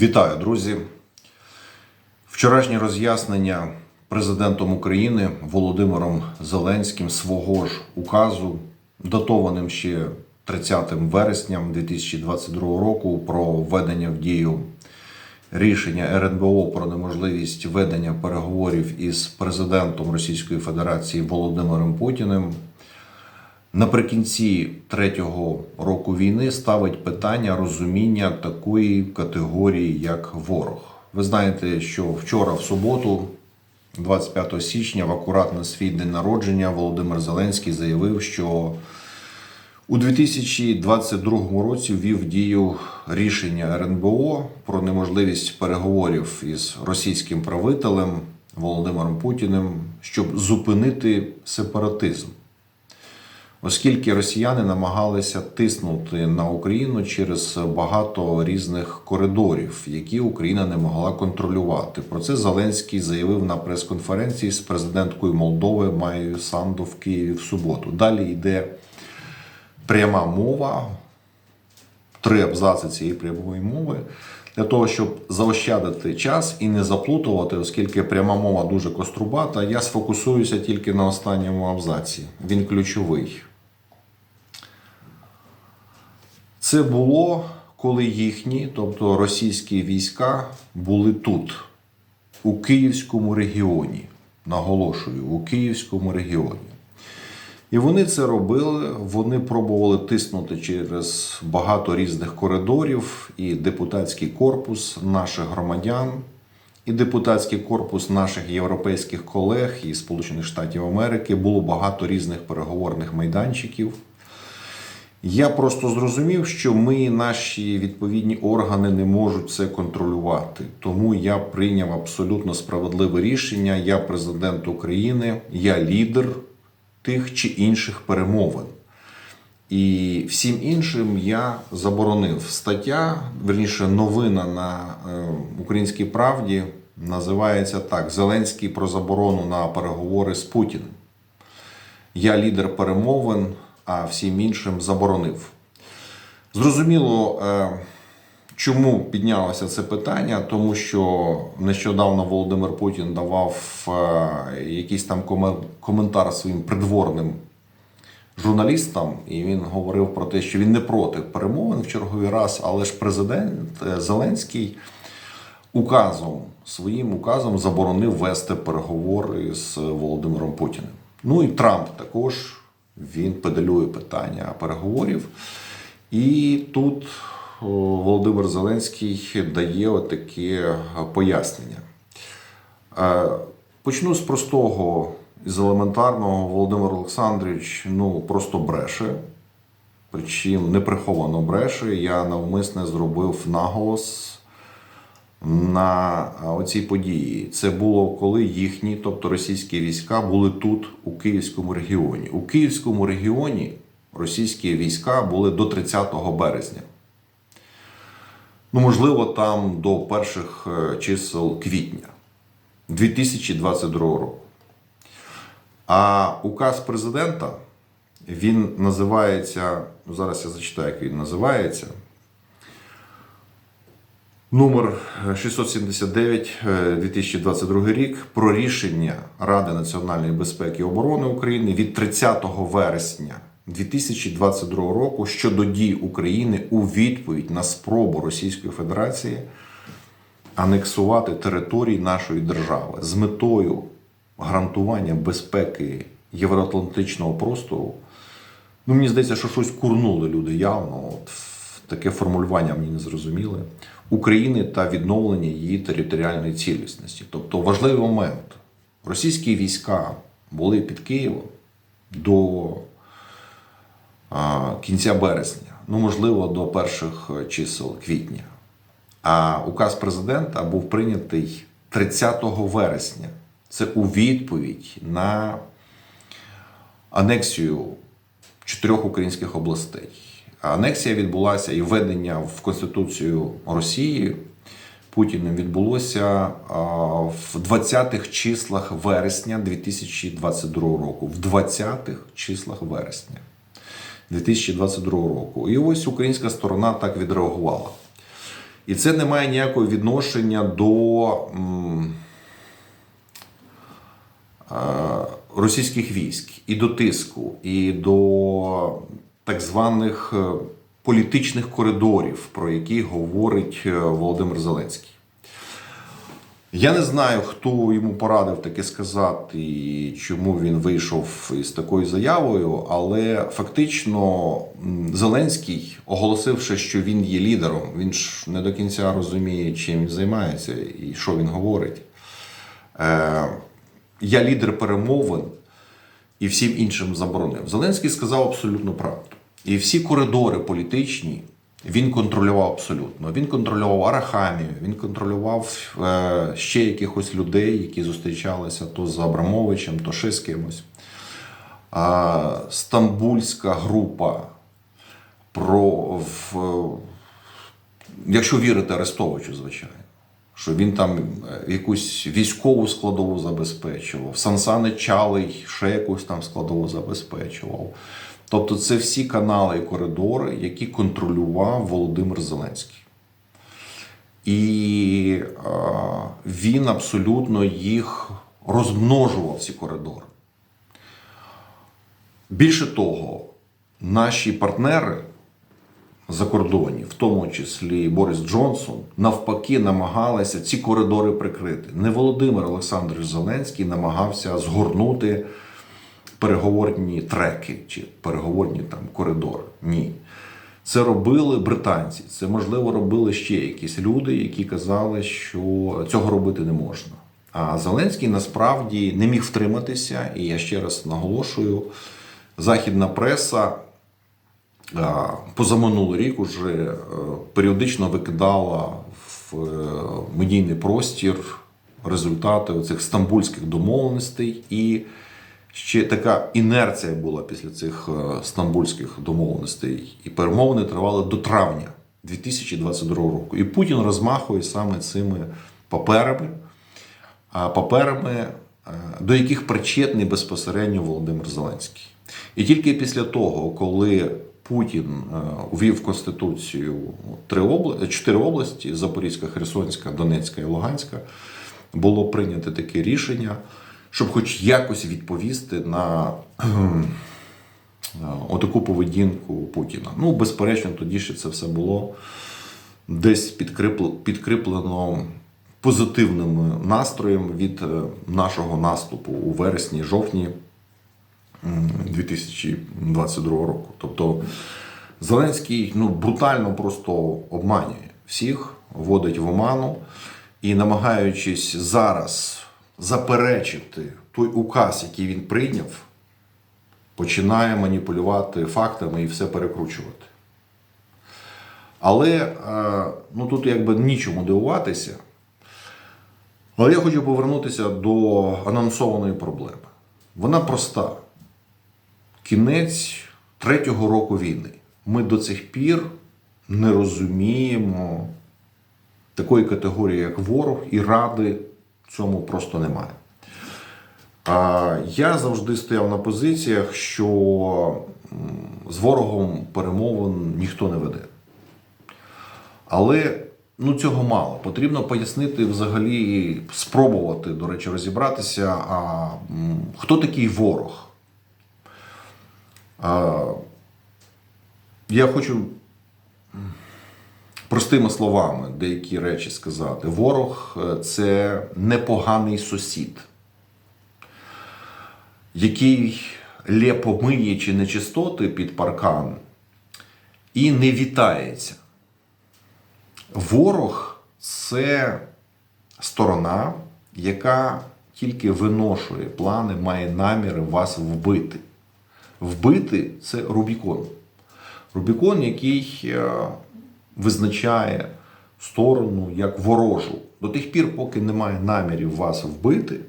Вітаю, друзі! Вчорашнє роз'яснення президентом України Володимиром Зеленським свого ж указу, датованим ще 30 вересня 2022 року, про введення в дію рішення РНБО про неможливість ведення переговорів із президентом Російської Федерації Володимиром Путіним. Наприкінці третього року війни ставить питання розуміння такої категорії, як ворог. Ви знаєте, що вчора, в суботу, 25 січня, в акурат на свій день народження, Володимир Зеленський заявив, що у 2022 році ввів дію рішення РНБО про неможливість переговорів із російським правителем Володимиром Путіним, щоб зупинити сепаратизм оскільки росіяни намагалися тиснути на Україну через багато різних коридорів, які Україна не могла контролювати. Про це Зеленський заявив на прес-конференції з президенткою Молдови Майєю Санду в Києві в суботу. Далі йде пряма мова, три абзаци цієї прямої мови. Для того, щоб заощадити час і не заплутувати, оскільки пряма мова дуже кострубата, я сфокусуюся тільки на останньому абзаці. Він ключовий. Це було, коли їхні, тобто російські війська, були тут, у Київському регіоні. Наголошую, у Київському регіоні. І вони це робили, вони пробували тиснути через багато різних коридорів, і депутатський корпус наших громадян, і депутатський корпус наших європейських колег і Сполучених Штатів Америки було багато різних переговорних майданчиків. Я просто зрозумів, що ми, наші відповідні органи, не можуть це контролювати. Тому я прийняв абсолютно справедливе рішення. Я президент України, я лідер тих чи інших перемовин. І всім іншим я заборонив стаття, верніше, новина на е, Українській правді називається так: Зеленський про заборону на переговори з Путіним. Я лідер перемовин, а всім іншим заборонив. Зрозуміло, е, чому піднялося це питання, тому що нещодавно Володимир Путін давав е, якийсь там коментар своїм придворним журналістам, і він говорив про те, що він не проти перемовин в черговий раз, але ж президент е, Зеленський указом, своїм указом заборонив вести переговори з Володимиром Путіним. Ну і Трамп також він педалює питання переговорів. І тут Володимир Зеленський дає отаке пояснення. Е, Почну з простого, з елементарного. Володимир Олександрович ну, просто бреше. Причому неприховано бреше. Я навмисне зробив наголос на оцій події. Це було коли їхні, тобто російські війська, були тут, у Київському регіоні. У Київському регіоні російські війська були до 30 березня. Ну, можливо, там до перших е, чисел квітня 2022 року. А указ президента він називається, ну, зараз я зачитаю, як він називається. Номер 679 е, 2022 рік про рішення Ради національної безпеки і оборони України від 30 вересня 2022 року щодо дій України у відповідь на спробу Російської Федерації анексувати території нашої держави з метою гарантування безпеки євроатлантичного простору. Ну, мені здається, що щось курнули люди явно. От таке формулювання мені не зрозуміле. України та відновлення її територіальної цілісності. Тобто важливий момент. Російські війська були під Києвом до кінця березня, ну можливо, до перших чисел квітня. А указ президента був прийнятий 30 вересня. Це у відповідь на анексію чотирьох українських областей. Анексія відбулася і введення в Конституцію Росії Путіним відбулося в 20-х числах вересня 2022 року. В 20-х числах вересня 2022 року. І ось українська сторона так відреагувала. І це не має ніякого відношення до російських військ, і до тиску, і до так званих е, політичних коридорів, про які говорить е, Володимир Зеленський. Я не знаю, хто йому порадив таке сказати і чому він вийшов із такою заявою, але фактично Зеленський, оголосивши, що він є лідером, він ж не до кінця розуміє, чим він займається і що він говорить. Е, я лідер перемовин і всім іншим заборонив. Зеленський сказав абсолютно правду. І всі коридори політичні він контролював абсолютно. Він контролював Арахамію, він контролював е, ще якихось людей, які зустрічалися то з Абрамовичем, то ще з кимось. Стамбульська група про в, якщо вірити Арестовичу, звичайно, що він там е, якусь військову складову забезпечував, Сансани Чалий ще якусь там складову забезпечував. Тобто це всі канали і коридори, які контролював Володимир Зеленський. І е, він абсолютно їх розмножував, ці коридори. Більше того, наші партнери закордонні, в тому числі Борис Джонсон, навпаки, намагалися ці коридори прикрити. Не Володимир Олександрович Зеленський намагався згорнути переговорні треки чи переговорні там коридори. Ні. Це робили британці. Це, можливо, робили ще якісь люди, які казали, що цього робити не можна. А Зеленський насправді не міг втриматися, і я ще раз наголошую: західна преса позаминулий рік уже е, періодично викидала в е, медійний простір результати цих стамбульських домовленостей і ще така інерція була після цих е, стамбульських домовленостей, і перемовини тривали до травня 2022 року. І Путін розмахує саме цими паперами, паперами, е, до яких причетний безпосередньо Володимир Зеленський. І тільки після того, коли Путін е, увів Конституцію три області, чотири області: Запорізька, Херсонська, Донецька і Луганська, було прийнято таке рішення щоб хоч якось відповісти на отаку поведінку Путіна. Ну, безперечно, тоді ще це все було десь підкріплено позитивним настроєм від е, нашого наступу у вересні-жовтні 2022 року. Тобто Зеленський ну, брутально просто обманює всіх, вводить в оману і намагаючись зараз заперечити той указ, який він прийняв, починає маніпулювати фактами і все перекручувати. Але е, ну, тут якби нічому дивуватися. Але я хочу повернутися до анонсованої проблеми. Вона проста. Кінець третього року війни. Ми до цих пір не розуміємо такої категорії, як ворог, і ради цьому просто немає. Я завжди стояв на позиціях, що з ворогом перемовин ніхто не веде. Але ну, цього мало. Потрібно пояснити взагалі, спробувати, до речі, розібратися, а хто такий ворог. Я хочу простими словами деякі речі сказати. Ворог е, це непоганий сусід, який лєпо миє чи нечистоти під паркан і не вітається. Ворог це сторона, яка тільки виношує плани, має наміри вас вбити. Вбити це Рубікон. Рубікон, який е, визначає сторону як ворожу. До тих пір, поки немає намірів вас вбити,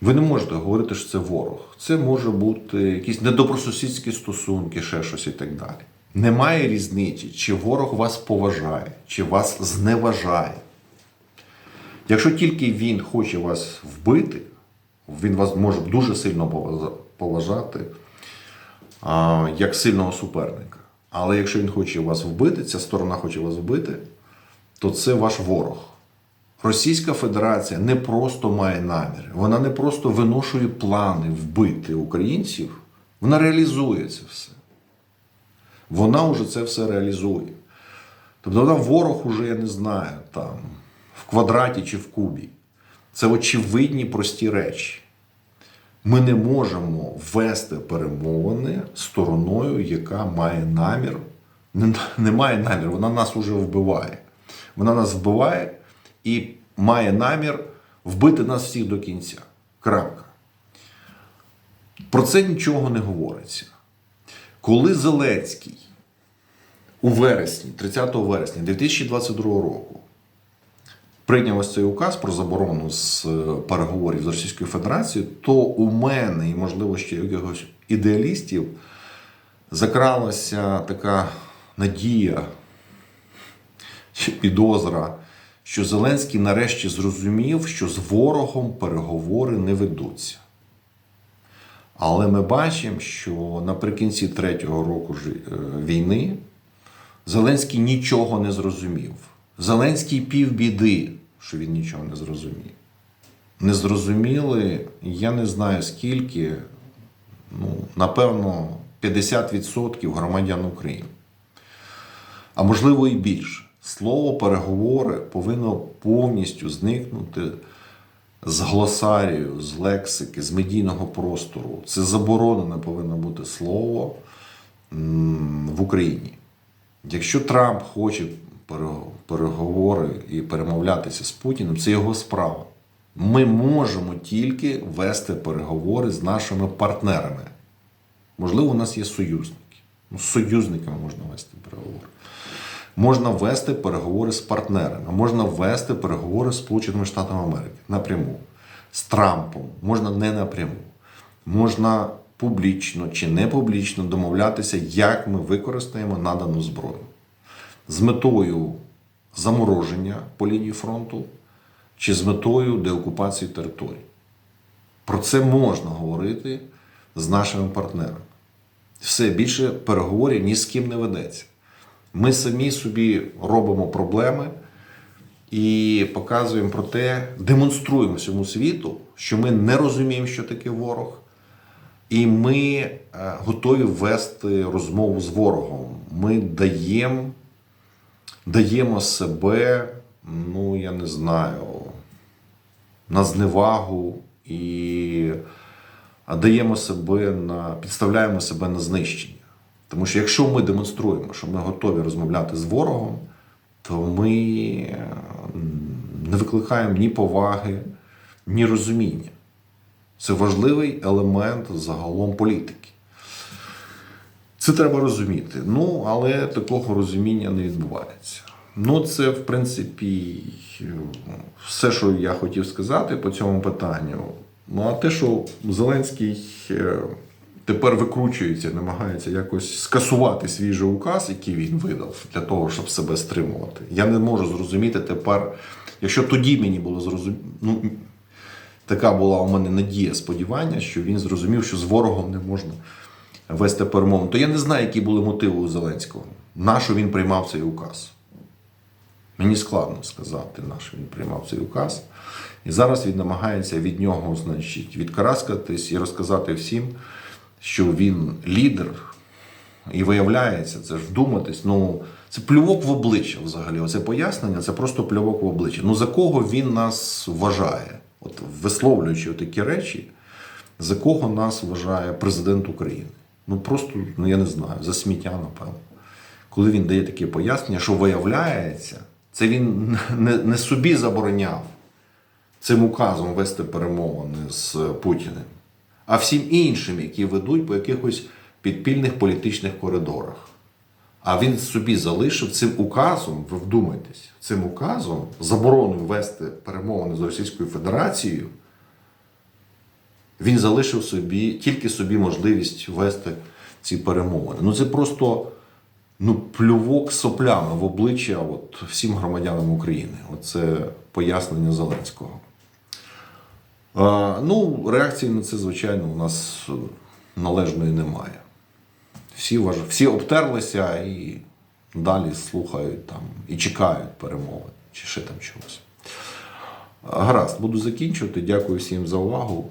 ви не можете говорити, що це ворог. Це може бути якісь недобросусідські стосунки, ще щось і так далі. Немає різниці, чи ворог вас поважає, чи вас зневажає. Якщо тільки він хоче вас вбити, він вас може дуже сильно поважати як сильного суперника. Але якщо він хоче вас вбити, ця сторона хоче вас вбити, то це ваш ворог. Російська Федерація не просто має наміри, вона не просто виношує плани вбити українців, вона реалізує це все. Вона вже це все реалізує. Тобто вона ворог уже, я не знаю, там, в квадраті чи в кубі. Це очевидні прості речі. Ми не можемо вести перемовини стороною, яка має намір, не, не має намір, вона нас уже вбиває. Вона нас вбиває і має намір вбити нас всіх до кінця. Крапка. Про це нічого не говориться. Коли Зеленський у вересні, 30 вересня 2022 року, прийняв ось цей указ про заборону з е, переговорів з Російською Федерацією, то у мене і, можливо, ще якихось ідеалістів закралася така надія чи підозра, що Зеленський нарешті зрозумів, що з ворогом переговори не ведуться. Але ми бачимо, що наприкінці третього року е, війни Зеленський нічого не зрозумів. Зеленський півбіди, що він нічого не зрозумів. Не зрозуміли, я не знаю скільки, ну, напевно, 50% громадян України. А можливо і більше. Слово переговори повинно повністю зникнути з глосарію, з лексики, з медійного простору. Це заборонене повинно бути слово в Україні. Якщо Трамп хоче переговори і перемовлятися з Путіним, це його справа. Ми можемо тільки вести переговори з нашими партнерами. Можливо, у нас є союзники. Ну, з союзниками можна вести переговори. Можна вести переговори з партнерами, можна вести переговори з Сполученими Штатами Америки напряму, з Трампом, можна не напряму. Можна публічно чи не публічно домовлятися, як ми використаємо надану зброю з метою замороження по лінії фронту чи з метою деокупації територій. Про це можна говорити з нашими партнерами. Все більше переговорів ні з ким не ведеться. Ми самі собі робимо проблеми і показуємо про те, демонструємо всьому світу, що ми не розуміємо, що таке ворог, і ми е, готові вести розмову з ворогом. Ми даємо, даємо себе, ну я не знаю, на зневагу і даємо себе на підставляємо себе на знищення. Тому що якщо ми демонструємо, що ми готові розмовляти з ворогом, то ми не викликаємо ні поваги, ні розуміння. Це важливий елемент загалом політики. Це треба розуміти. Ну, але такого розуміння не відбувається. Ну, це, в принципі, все, що я хотів сказати по цьому питанню. Ну, а те, що Зеленський е, тепер викручується, намагається якось скасувати свій же указ, який він видав, для того, щоб себе стримувати. Я не можу зрозуміти тепер, якщо тоді мені було зрозуміло. Ну, така була у мене надія, сподівання, що він зрозумів, що з ворогом не можна вести перемовину. То я не знаю, які були мотиви у Зеленського. Нащо він приймав цей указ? Мені складно сказати, на що він приймав цей указ. І зараз він намагається від нього, значить, відкараскатись і розказати всім, що він лідер. І виявляється, це ж вдуматись, ну це плювок в обличчя взагалі. Оце пояснення, це просто плювок в обличчя. Ну за кого він нас вважає? От висловлюючи такі речі, за кого нас вважає президент України? Ну просто, ну я не знаю, за сміття, напевно. Коли він дає таке пояснення, що виявляється, це він не, не собі забороняв цим указом вести перемовини з Путіним, а всім іншим, які ведуть по якихось підпільних політичних коридорах. А він собі залишив цим указом, ви вдумайтесь, цим указом забороною вести перемовини з Російською Федерацією. Він залишив собі тільки собі можливість вести ці перемовини. Ну це просто ну, плювок соплями в обличчя от, всім громадянам України. Оце пояснення Зеленського. А, ну, реакції на це, звичайно, у нас належної немає. всі, важ... всі обтерлися і далі слухають там і чекають перемови чи ще там чогось. Гаразд, буду закінчувати. Дякую всім за увагу.